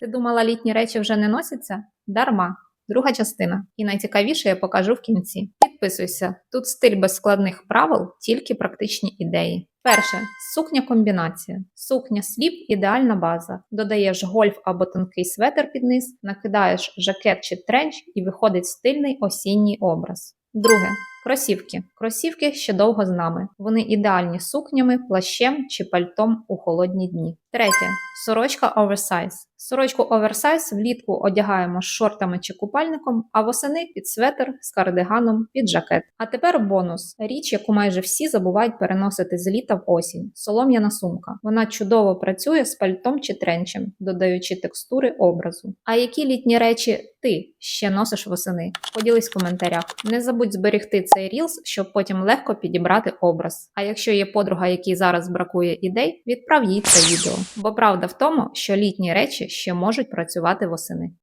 Ти думала, літні речі вже не носяться? Дарма. Друга частина. І найцікавіше я покажу в кінці. Підписуйся. Тут стиль без складних правил, тільки практичні ідеї. Перше сукня комбінація. Сукня сліп ідеальна база. Додаєш гольф або тонкий светр під низ, накидаєш жакет чи тренч і виходить стильний осінній образ. Друге кросівки. Кросівки ще довго з нами. Вони ідеальні сукнями, плащем чи пальтом у холодні дні. Третє сорочка оверсайз. Сорочку оверсайз влітку одягаємо з шортами чи купальником, а восени під светр з кардиганом під жакет. А тепер бонус: річ, яку майже всі забувають переносити з літа в осінь. Солом'яна сумка. Вона чудово працює з пальтом чи тренчем, додаючи текстури образу. А які літні речі ти ще носиш восени? Поділись в коментарях. Не забудь зберегти цей рілс, щоб потім легко підібрати образ. А якщо є подруга, якій зараз бракує ідей, відправ їй це відео. Бо правда в тому, що літні речі ще можуть працювати восени.